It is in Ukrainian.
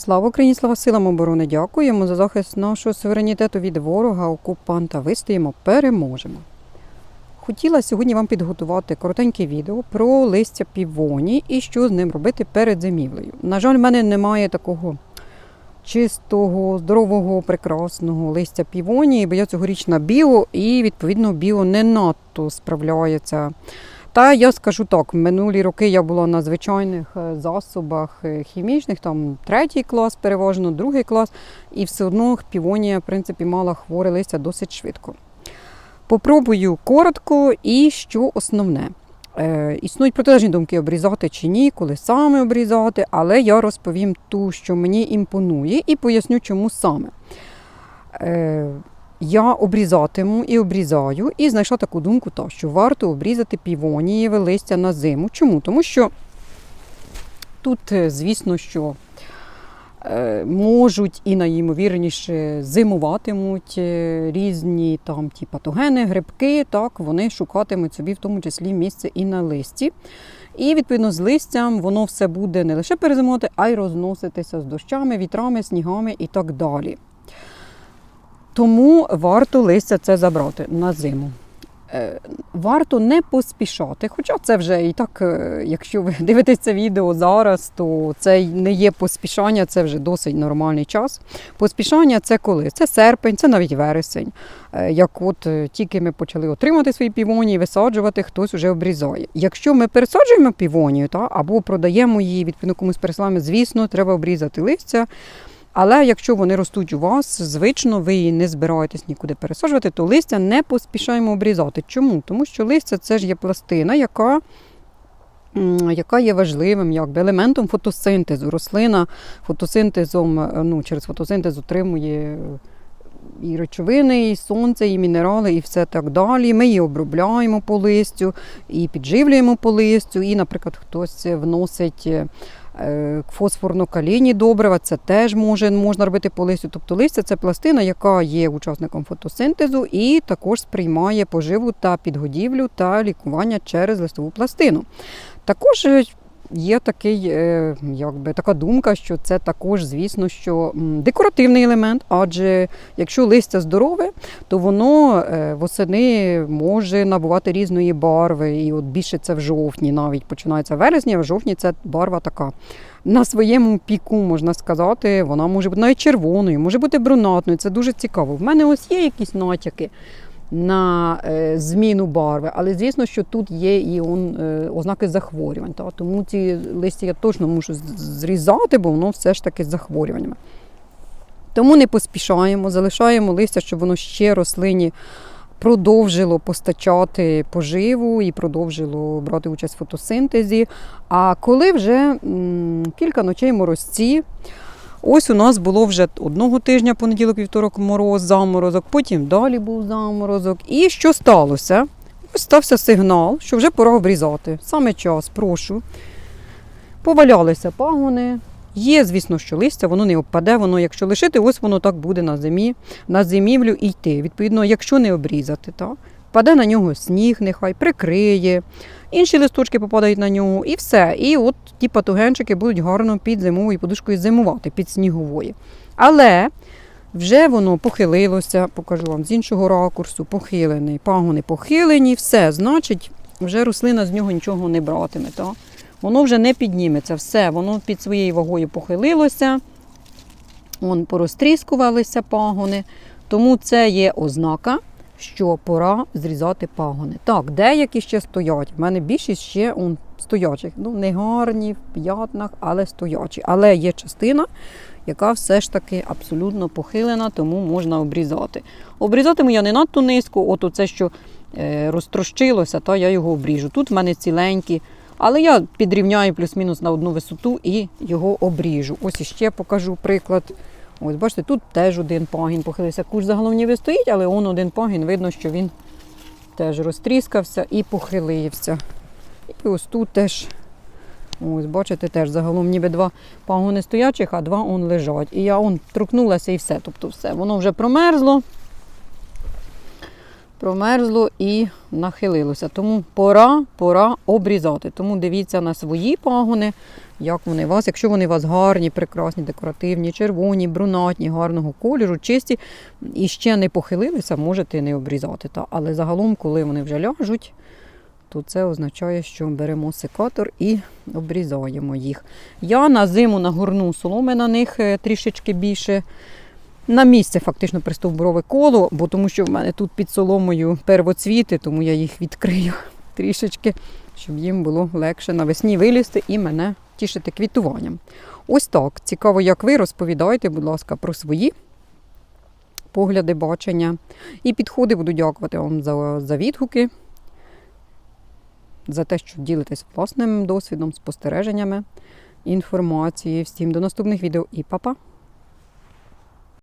Слава Україні, слава силам оборони! Дякуємо за захист нашого суверенітету від ворога, окупанта. Вистоїмо, переможемо. Хотіла сьогодні вам підготувати коротеньке відео про листя півоні і що з ним робити перед зимівлею. На жаль, в мене немає такого чистого, здорового, прекрасного листя півонії, бо я цьогоріч на біо і, відповідно, біо не надто справляється. Та я скажу так, минулі роки я була на звичайних е, засобах е, хімічних, там третій клас, переважно, другий клас, і все одно півонія, в принципі, мала хворе листя досить швидко. Попробую коротко і що основне. Е, існують протилежні думки, обрізати чи ні, коли саме обрізати, але я розповім ту, що мені імпонує, і поясню, чому саме. Е, я обрізатиму і обрізаю, і знайшла таку думку, та, що варто обрізати півонієве листя на зиму. Чому? Тому що тут, е, звісно, що е, можуть і найімовірніше зимуватимуть е, різні там ті патогени, грибки, так, вони шукатимуть собі в тому числі місце і на листі. І відповідно з листям воно все буде не лише перезимувати, а й розноситися з дощами, вітрами, снігами і так далі. Тому варто листя це забрати на зиму. Е, Варто не поспішати, хоча це вже і так, е, якщо ви дивитесь це відео зараз, то це не є поспішання, це вже досить нормальний час. Поспішання це коли? Це серпень, це навіть вересень. Е, Як от тільки ми почали отримати свої півонії, висаджувати, хтось вже обрізає. Якщо ми пересаджуємо півонію та, або продаємо її, відповідно комусь пересилаємо, звісно, треба обрізати листя. Але якщо вони ростуть у вас, звично ви її не збираєтесь нікуди пересаджувати, то листя не поспішаємо обрізати. Чому? Тому що листя це ж є пластина, яка, яка є важливим якби, елементом фотосинтезу. Рослина фотосинтезом, е, ну, через фотосинтез отримує і речовини, і сонце, і мінерали, і все так далі. Ми її обробляємо по листю, і підживлюємо по листю, і, наприклад, хтось вносить. Е, Фосфорно-калійні добрива, це теж може, можна робити по листю. Тобто листя це пластина, яка є учасником фотосинтезу і також сприймає поживу та підгодівлю та лікування через листову пластину. Також е, є такий, е, якби, така думка, що це також, звісно, що декоративний елемент, адже якщо листя здорове, то воно е, восени може набувати різної барви. І от більше це в жовтні, навіть починається вересня, а в жовтні це барва така. На своєму піку, можна сказати, вона може бути навіть червоною, може бути брунатною. Це дуже цікаво. В мене ось є якісь натяки на е, зміну барви, але звісно, що тут є і он, е, ознаки захворювань. Та? Тому ці листя я точно мушу зрізати, бо воно все ж таки з захворюваннями. Тому не поспішаємо, залишаємо листя, щоб воно ще рослині продовжило постачати поживу і продовжило брати участь в фотосинтезі. А коли вже м, кілька ночей морозці, ось у нас було вже одного тижня, понеділок, вівторок, мороз, заморозок, потім далі був заморозок. І що сталося? Ось стався сигнал, що вже пора обрізати. Саме час, прошу. Повалялися пагони. Є, звісно, що листя, воно не обпаде, воно, якщо лишити, ось воно так буде на зимі, на зимівлю йти. Відповідно, якщо не обрізати, так? Паде на нього сніг, нехай прикриє, інші листочки попадають на нього, і все. І от ті патогенчики будуть гарно під зимовою подушкою зимувати, під сніговою. Але вже воно похилилося, покажу вам з іншого ракурсу, похилений, пагони похилені, все, значить, вже рослина з нього нічого не братиме. Так? Воно вже не підніметься, все, воно під своєю вагою похилилося, вон порозтріскувалися пагони. Тому це є ознака, що пора зрізати пагони. Так, деякі ще стоять. У мене більшість ще он, стоячих. Ну, не гарні, в п'ятнах, але стоячі. Але є частина, яка все ж таки абсолютно похилена, тому можна обрізати. Обрізатиму я не надто низько, от оце, що е, розтрощилося, то я його обріжу. Тут в мене ціленькі. Але я підрівняю плюс-мінус на одну висоту і його обріжу. Ось іще покажу приклад. Ось, бачите, тут теж один пагін похилився. Куш загалом ніби стоїть, але он один пагін, видно, що він теж розтріскався і похилився. І ось тут теж, ось, бачите, теж загалом ніби два пагони стоячих, а два он лежать. І я он торкнулася і все. Тобто все. Воно вже промерзло. Промерзло і нахилилося. Тому пора, пора обрізати. Тому дивіться на свої пагони, як вони вас. Якщо вони у вас гарні, прекрасні, декоративні, червоні, брунатні, гарного кольору, чисті і ще не похилилися, можете не обрізати. Та. Але загалом, коли вони вже ляжуть, то це означає, що беремо секатор і обрізаємо їх. Я на зиму нагорну соломи на них е, трішечки більше. На місце фактично пристовбурове коло, бо тому що в мене тут під соломою первоцвіти, тому я їх відкрию трішечки, щоб їм було легше навесні вилізти і мене тішити квітуванням. Ось так. Цікаво, як ви розповідайте, будь ласка, про свої погляди, бачення і підходи. Буду дякувати вам за, за відгуки, за те, що ділитесь власним досвідом, спостереженнями, інформацією. Всім до наступних відео і па-па!